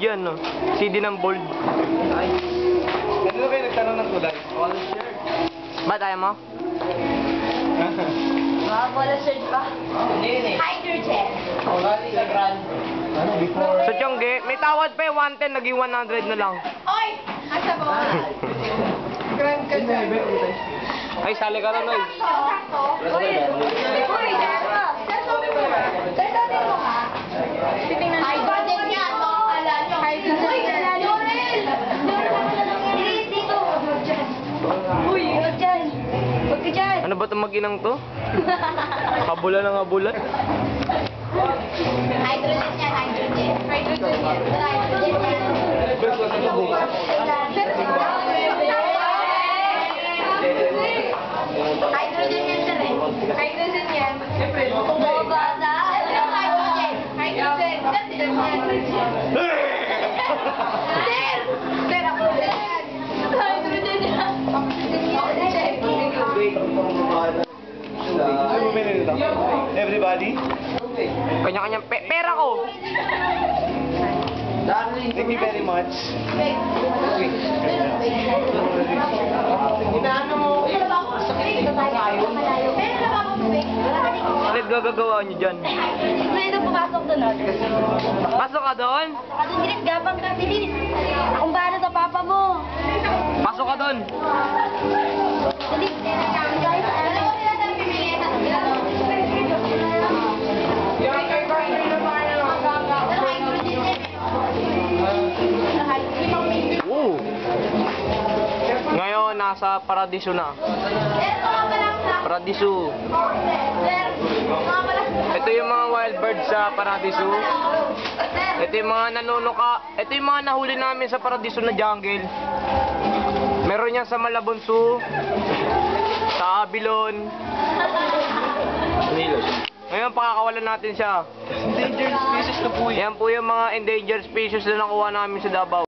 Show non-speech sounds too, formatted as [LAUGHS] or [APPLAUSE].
yan, no? CD ng bold. Ano na kayo nagtanong ng kulay? Ba, tayo mo? Ah, wala search pa. Hydrogen. Ano, before... Sa Tiongge, may tawad pa eh, 110, naging 100 na lang. Oy! Asa ba? Grand ka dyan. Ay, sali ka na, Noy. Sakto. Uy! Uy! Ano ba itong mag-inang to? Habulan ng habulan. Hydrogen yan, hydrogen. Hydrogen yan. Hydrogen yan. Hydrogen yan, sir eh. Hydrogen yan. Boba na. Hydrogen. Hydrogen. Hydrogen [LAUGHS] Everybody? Kanya-kanyang pe pera ko. Thank you very much. Inaano mo? Sakit na tayo. Malayo. Pero na ba ako tubig? Ano gagagawa nyo dyan? Na pumasok doon. Pasok ka doon? Saka doon, bilis, gabang ka, bilis. Nasa paradiso na. Paradiso. Ito yung mga wild birds sa paradiso. Ito yung mga nanunuka. Ito yung mga nahuli namin sa paradiso na jungle. Meron yan sa Malabon Zoo. Sa Abilon. Ngayon, pakakawalan natin siya. Endangered species na po Yan po yung mga endangered species na nakuha namin sa Davao.